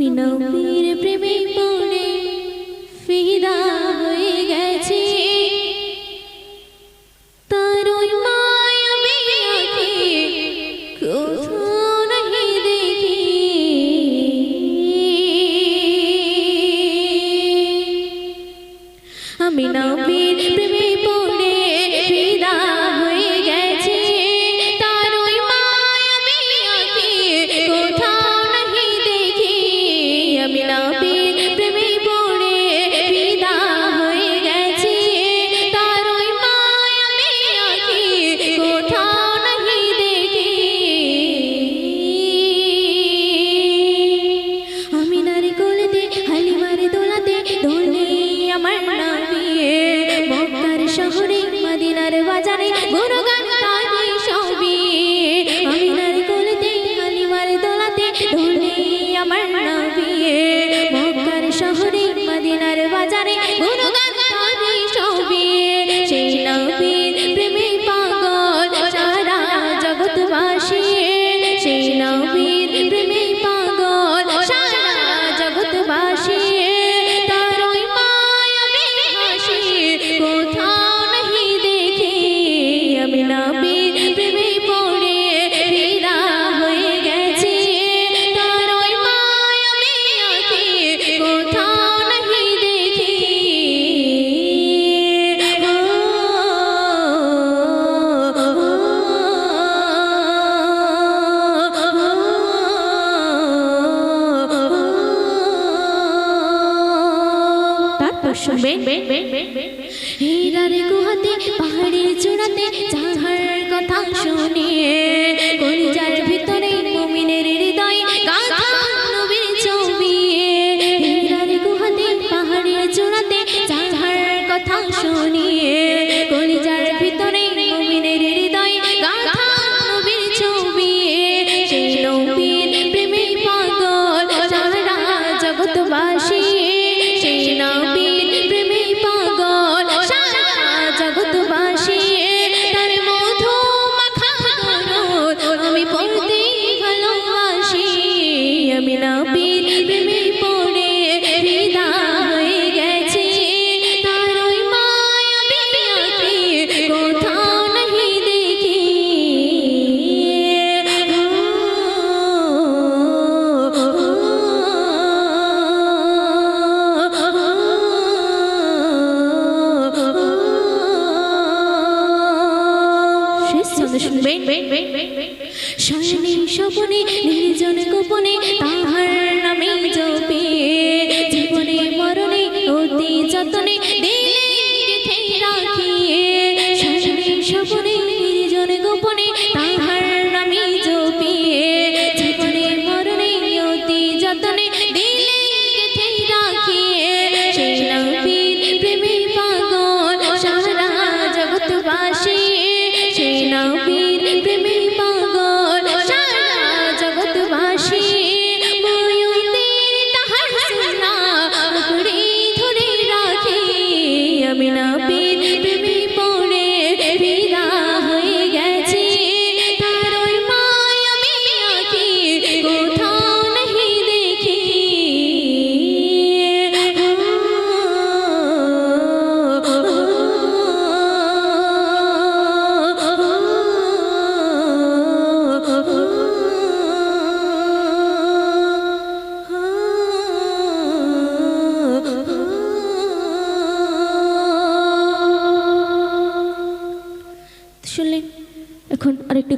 আমি নবীর প্রেমে পড়ে ফিরা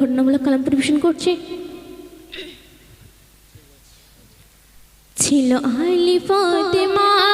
ঘটনামূলক কালাম পরিবেশন করছে। ছিল আলি ফাতেমা।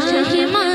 শাহে মদিনা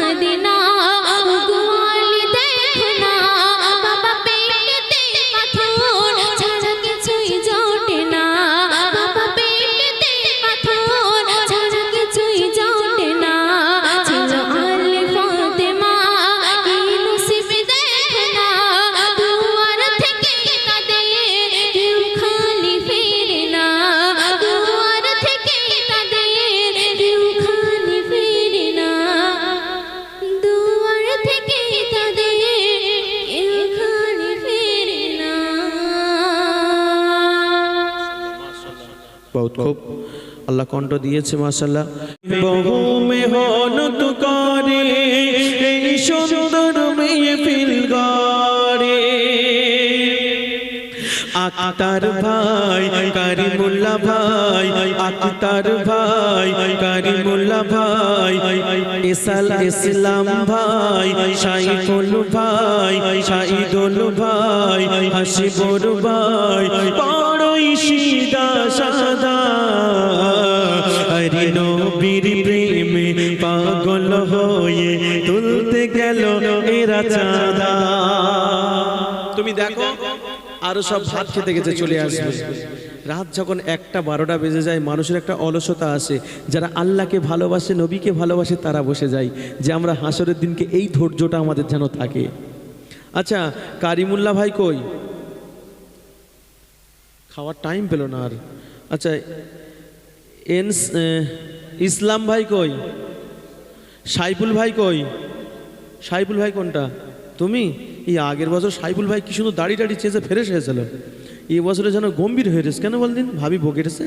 বহুত খুব। আল্লাহ কণ্ঠ দিয়েছে মাসাল্লাহ বহু মেহনত করে, এই সুন্দর মেয়ে ফিল গড়ে আক্তার ভাই, কারিমুল্লাহ ভাই, আক্তার ভাই, কারিমুল্লাহ ভাই ইসাল ইসলাম ভাই সাইফুল ভাই সাইদুল ভাই, হাসিবুর ভাই সিদা সাদা। হরি নবীর প্রেমে পাগল হয়ে তুলতে গেল এরা চাঁদা। তুমি দেখো, আরও সব ভাত খেতে গেছে চলে আসবে। রাত যখন একটা বারোটা বেজে যায়, মানুষের একটা অলসতা আসে। যারা আল্লাহকে ভালোবাসে, নবীকে ভালোবাসে, তারা বসে যায় যে আমরা হাসরের দিনকে এই ধৈর্যটা আমাদের যেন থাকে। আচ্ছা কারিমুল্লা ভাই কই? খাওয়ার টাইম পেল না আর। আচ্ছা এনস ইসলাম ভাই কই? সাইফুল ভাই কই? সাইফুল ভাই কোনটা? তুমি? এই আগের বছর সাইফুল ভাই কি সুন্দর দাড়ি টাড়ি চেঁচে ফেরেস হয়েছিল। এই বছরে যেন গম্ভীর হয়ে গেছে কেন বলদিন? ভাবি বকেটেছে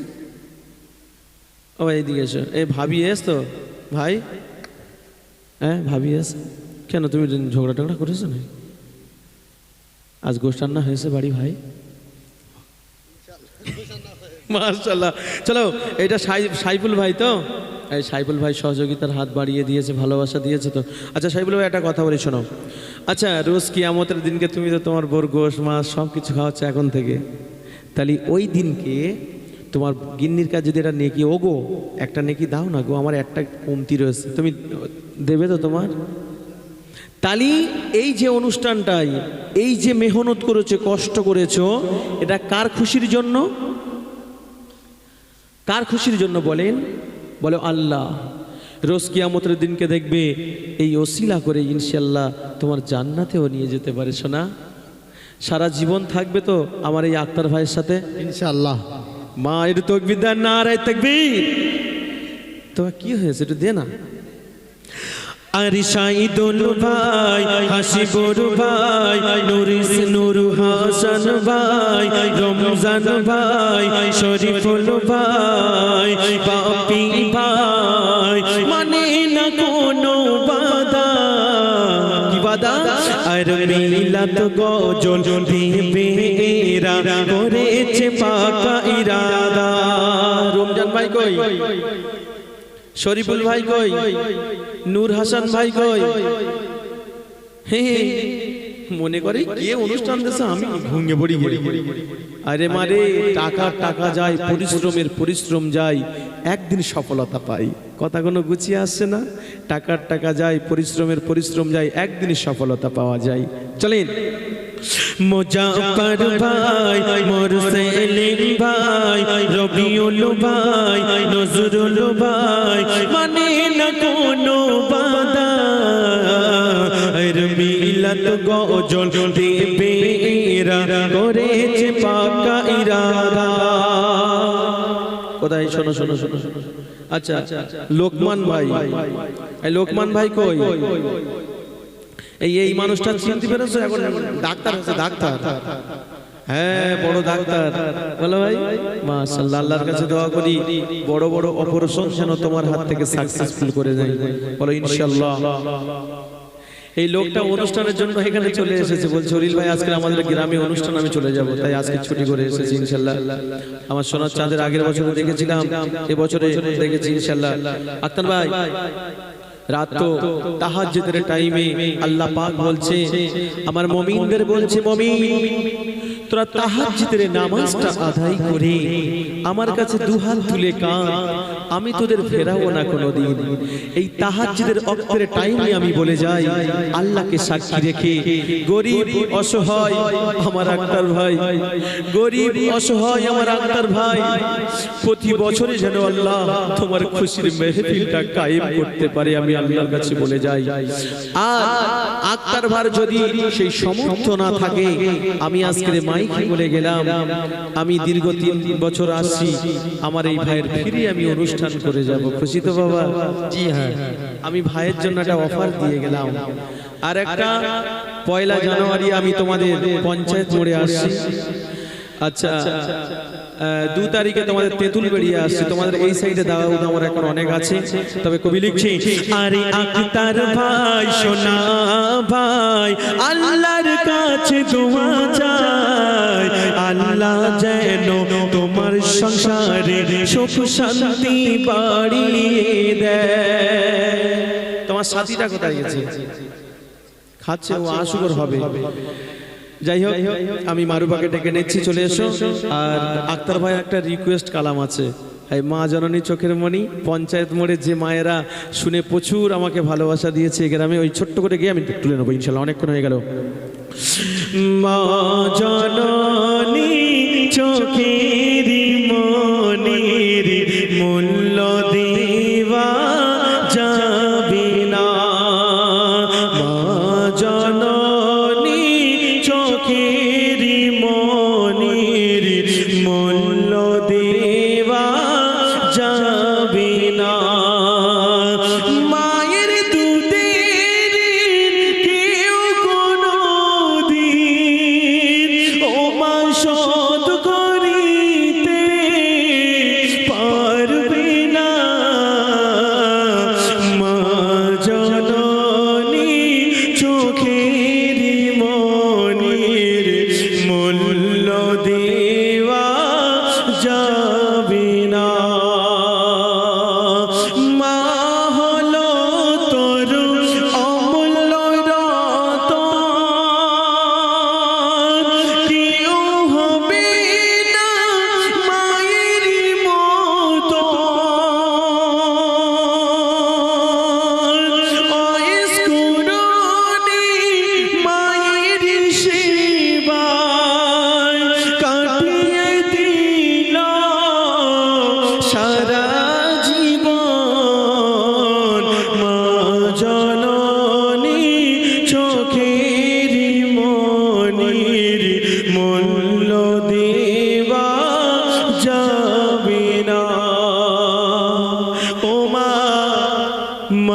ও, এইদিকে এসো। এ, ভাবি এস তো? ভাই? হ্যাঁ ভাবি এস। কেন তুমি ঝগড়া টগড়া করেছ না আজ গোষ্ঠ রান্না হয়েছে বাড়ি, ভাই। মাশাল্লাহ চলো, এটা সাই- সাইফুল ভাই তো? এই সাইফুল ভাই সহযোগিতার হাত বাড়িয়ে দিয়েছে, ভালোবাসা দিয়েছে তো। আচ্ছা সাইফুল ভাই, একটা কথা বলি, শোনো। আচ্ছা রোজ কিয়ামতের দিনকে তুমি তো তোমার বোর, গোশ, মাছ সব কিছু খাওয়াচ্ছে এখন থেকে। তাহলে ওই দিনকে তোমার গিন্নির কাছে যদি এটা নেকি, ওগো, একটা নেকি দাও না গো, আমার একটা কমতি রয়েছে। তুমি দেবে তো তোমার? তালি এই যে অনুষ্ঠানটাই, এই যে মেহনত করেছ, কষ্ট করেছ, এটা কার খুশির জন্য? কার খুশির জন্য বলেন? বলে আল্লাহ। রোজ কিয়ামতের দিনকে দেখবে এই ওসিলা করে ইনশাল্লাহ তোমার জান্নাতেও নিয়ে যেতে পারে শোনা সারা জীবন থাকবে তো আমার এই আক্তার ভাইয়ের সাথে? ইনশাল্লাহ ইনশাআল্লাহ এটা তকবিদার না রায় তকবীর? তোমার কি হয়েছে একটু দে না। আর সাইদুল ভাই, হাসিবুর ভাই, নুরিস নুর হাসান ভাই, রমজান ভাই, শরীফুল ভাই, বাপি ভাই মানে না কোনো বাধা। কি বাধা? আর মিলাত গজল দিবে এরা করেছে পাকা ইরাদা। রমজান ভাই কই? শরীফুল ভাই কই? নূর হাসান ভাই কই? মনে করে কে অনুষ্ঠান দেশে আমি ভুঙ্গে পড়ি আরে মারে টাকা টাকা যায় পরিশ্রমের পরিশ্রম যায় একদিন সফলতা পাই। কথা কোনো গুছিয়ে আসছে না? টাকার টাকা যায় পরিশ্রমের পরিশ্রম যায় একদিন সফলতা পাওয়া যায়। চলেন। মুজাফর ভাই মুরসেলিম ভাই, রবিউল ভাই, নজরুল ভাই মানে না কোনো বাধা। আর মিলাত গজল দেবে এরা করেছে পাকা ইরাদা। কোথায়? শোনো শোনো শোনো শোনো। আচ্ছা লোকমান ভাই। লোকমান ভাই কই? এই এই মানুষটা চিনতে পেরেছ? এখন ডাক্তার হচ্ছে ডাক্তার। হ্যাঁ বড় ডাক্তার। বলো ভাই। মাশাআল্লাহ আল্লাহর কাছে দোয়া করি বড় বড় অপারেশন যেন তোমার হাত থেকে সাকসেসফুল করে দেয়। বলো ইনশাআল্লাহ। এই লোকটা অনুষ্ঠানের জন্য এখানে চলে এসেছে। বলছে অরিল ভাই আজকে আমাদের গ্রামে অনুষ্ঠান আমি চলে যাব। তাই আজকে ছুটি করে এসেছি ইনশাল্লাহ আমার সোনার চাঁদের আগের বছর দেখেছিলাম এবছরে দেখেছি ইনশাল্লাহ আক্তার ভাই রাত তাহাজ্জুদের টাইমে আল্লাহ পাক বলছে আমার মুমিনদের বলছে মুমিন। তোরা তাহাজ্জুদের নামাজটা আদায় করে। আমার কাছে দুহাত তুলে কান, আমি তোদের ফেরাবো না কোনোদিন। এই তাহাজ্জুদের অক্তের টাইমে আমি বলে যাই, আল্লাহকে সাক্ষী রেখে, গরিব অসহায় আমার আক্তার ভাই, গরিব অসহায় আমার আক্তার ভাই, প্রতি বছরে যেন আল্লাহ তোমার খুশির মেহফিলটা কায়েম করতে পারে আমি আল্লাহর কাছে বলে যাই। আর আক্তার ভার যদি সেই সমর্থ না থাকে, আমি আজকে মাইকে বলে গেলাম, আমি দীর্ঘ তিন বছর আসছি, আমার এই ভাইয়ের ফিরে আমি অনুষ্ঠান করে যাব। খুশি তো বাবা? জি হ্যাঁ। আমি ভাইয়ের জন্য একটা অফার দিয়ে গেলাম। আর একটা, পয়লা জানুয়ারি আমি তোমাদের পঞ্চায়েত মোড়ে আসছি। আচ্ছা দু তারিখে তোমাদের তেঁতুল বেরিয়ে আসছে। তোমাদের এই সাইডে দাওয়া আমার এখন অনেক আছে। তবে কবি লিখছি, আরে আক্তার ভাই, সোনা ভাই, আল্লাহর কাছে দোয়া চাই। আল্লাহ যেন তোমার সংসারে সুখ শান্তি বাড়িয়ে দেয়। তোমার সাথীটা কোথায় গেছে? খাচ্ছে, ও আশুগর হবে। যাই হোক, আমি মারুবাকে ডেকে নিচ্ছি, চলে এসো। আর আক্তার ভাই, একটা রিকোয়েস্ট কালাম আছে। এই মা জননী চোখের মণি, পঞ্চায়েত মোড়ে যে মায়েরা শুনে প্রচুর আমাকে ভালোবাসা দিয়েছে গ্রামে, ওই ছোট্ট করে গিয়ে আমি তুলে নেব, ইনশাল্লাহ, অনেকক্ষণ হয়ে গেল। মা জননী চোখের মনির চোখের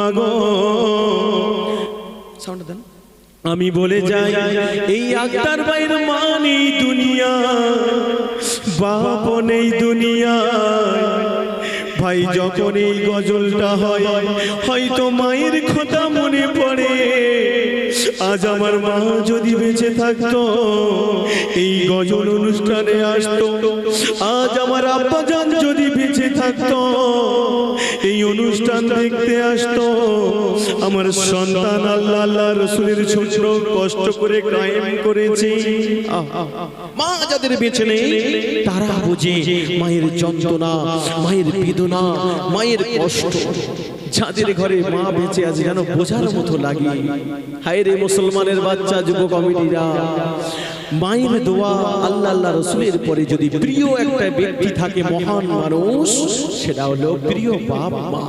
মাগো। সাউন্ড দেন। আমি বলে যাই এই আক্তার বাইর মানি দুনিয়া। বাপ নেই দুনিয়া। ভাই যখন এই গজলটা হয় হয়তো মায়ের কথা মনে পড়ে। আজ আমার মা যদি বেঁচে থাকতো এই গজল অনুষ্ঠানে আসতো। আজ আমার আব্বাজান যদি বেঁচে থাকতো এই অনুষ্ঠান দেখতে আসতো। আমার সন্তান আল্লাহ আল্লাহ রসুলের ছোট কষ্ট করে কায়েম করেছে। মা যাদের বেঁচে নেই তারা বুঝে মায়ের যন্ত্রণা মায়ের বেদনা মায়ের কষ্ট। যাদের ঘরে মা বেঁচে আছে যেন বোঝার মতো লাগে। হায় রে মুসলমানের বাচ্চা যুব কমিটিরা মায়ের দোয়া আল্লাহ আল্লাহ রসুলের পরে যদি প্রিয় একটা ব্যক্তি থাকে মহান মানুষ সেটা হলো প্রিয় বাবা মা।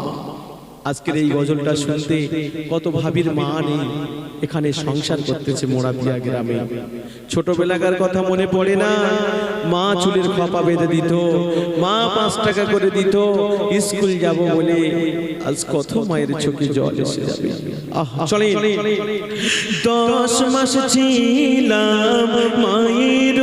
আজকের এই গজলটা শুনতে কত ভাবির মা নেই। এখানে সংসার করতেছে মোড়াপিয়া গ্রামে। ছোটবেলাকার কথা মনে পড়ে না। মা চুলের খপা বেঁধে দিত। মা পাঁচ টাকা করে দিত। স্কুল যাব বলে আজ কত মায়ের চোখে জল এসে যাবে। চলে দশ মাস ছিলাম মায়ের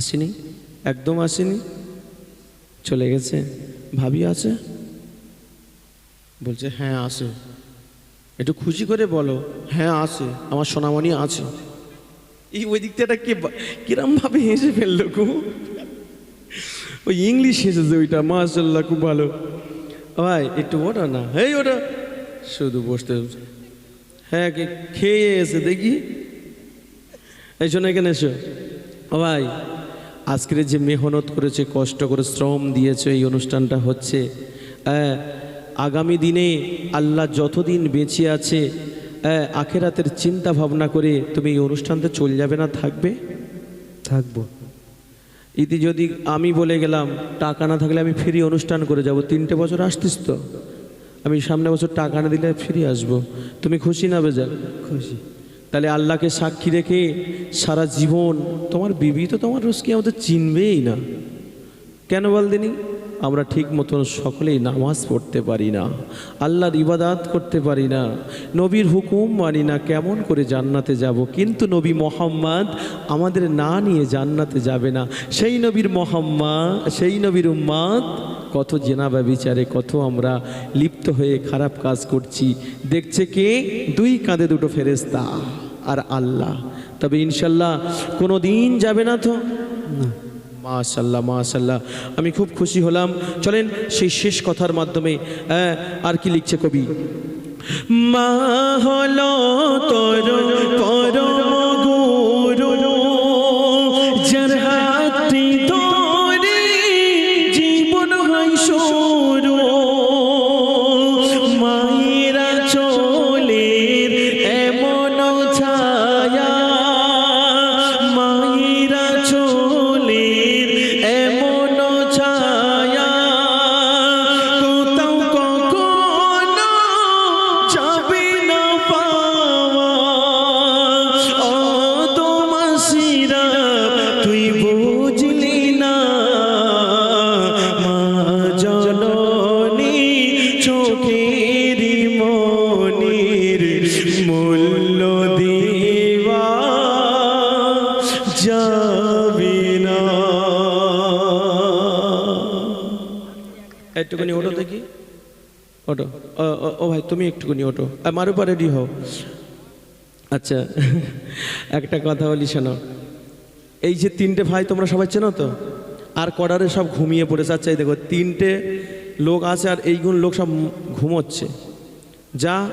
আসেনি? একদম আসেনি? চলে গেছে? ভাবি আছে? বলছে হ্যাঁ আসে একটু খুশি করে বলো হ্যাঁ আছে, আমার সোনামণি আছে। এই ওই দিক থেকে কে বা- কিরম ভাবে হেসে ফেলল কু ওই ইংলিশ হেসেছে ওইটা মাশাল্লাহ খুব ভালো। ভাই, একটু ওটা না। হেই ওটা শুধু বসতে হ্যাঁ খেয়ে এসে দেখি। এই জন্য এখানে এসো। ভাই আজকের যে মেহনত করেছে কষ্ট করে শ্রম দিয়েছে এই অনুষ্ঠানটা হচ্ছে আগামী দিনে আল্লাহ যতদিন বেঁচে আছে আখেরাতের চিন্তা ভাবনা করে তুমি এই অনুষ্ঠানটা চলে যাবে না থাকবে? থাকব। ইতি যদি আমি বলে গেলাম টাকা না থাকলে আমি ফ্রি অনুষ্ঠান করে যাব তিনটে বছর আসতিস তো? আমি সামনে বছর টাকা না দিলে ফিরে আসব। তুমি খুশি না বেজাল খুশি। তাহলে আল্লাহকে সাক্ষী রেখে সারা জীবন তোমার বিবি তো তোমার রোজকে আমাদের চিনবেই না। কেন বল দিনি আমরা ঠিক মতন সকলেই নামাজ পড়তে পারি না, আল্লাহর ইবাদাত করতে পারি না, নবীর হুকুম মানি না কেমন করে জান্নাতে যাব। কিন্তু নবী মোহাম্মদ আমাদের না নিয়ে জান্নাতে যাবে না। সেই নবীর মোহাম্মদ, সেই নবীর উম্মাদ কত জেনাবা বিচারে, কত আমরা লিপ্ত হয়ে খারাপ কাজ করছি। দেখছে কে? দুই কাঁধে দুটো ফেরেস্তা আর আল্লাহ। তবে ইনশাল্লাহ কোনো দিন যাবে না তো? মাশাল্লাহ মাশাল্লাহ। আমি খুব খুশি হলাম। চলেন সেই শেষ কথার মাধ্যমে আর কি লিখছে কবি? মা হলো তোর পরম তুমি একটুখানি ওঠো। আর মারুপা রেডি হও। আচ্ছা একটা কথা বলি, শোনো। এই যে তিনটে ভাই তোমরা সবাই চেনো তো? আর কডারে সব ঘুমিয়ে পড়েছে। আচ্ছা দেখো, তিনটে লোক আছে আর এইগুলো লোক সব ঘুমোচ্ছে। যা,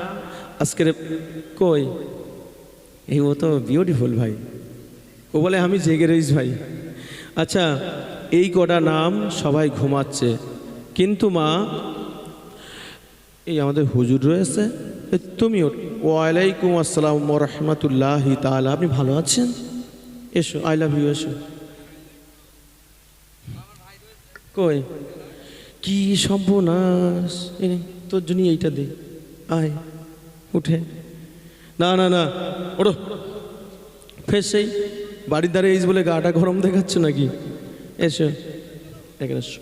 আজকের কই? এই ও তো বিউটিফুল ভাই। ও বলে, আমি জেগে রইস ভাই। আচ্ছা এই কটা নাম সবাই ঘুমাচ্ছে। কিন্তু মা এই আমাদের হুজুর রয়েছে। তুমি ওয়ালাইকুম আসসালাম রহমতুল্লাহ তাআলা। আপনি ভালো আছেন? এসো আই লাভ ইউ এসো। কই? কি সর্বনাশ? তোর জন্য এইটা দে। আয়, উঠে। না না না, ওঠো। ফের সেই বাড়ির ধারে এইস বলে গাটা গরম দেখাচ্ছ নাকি? এসো, এখানে এসো।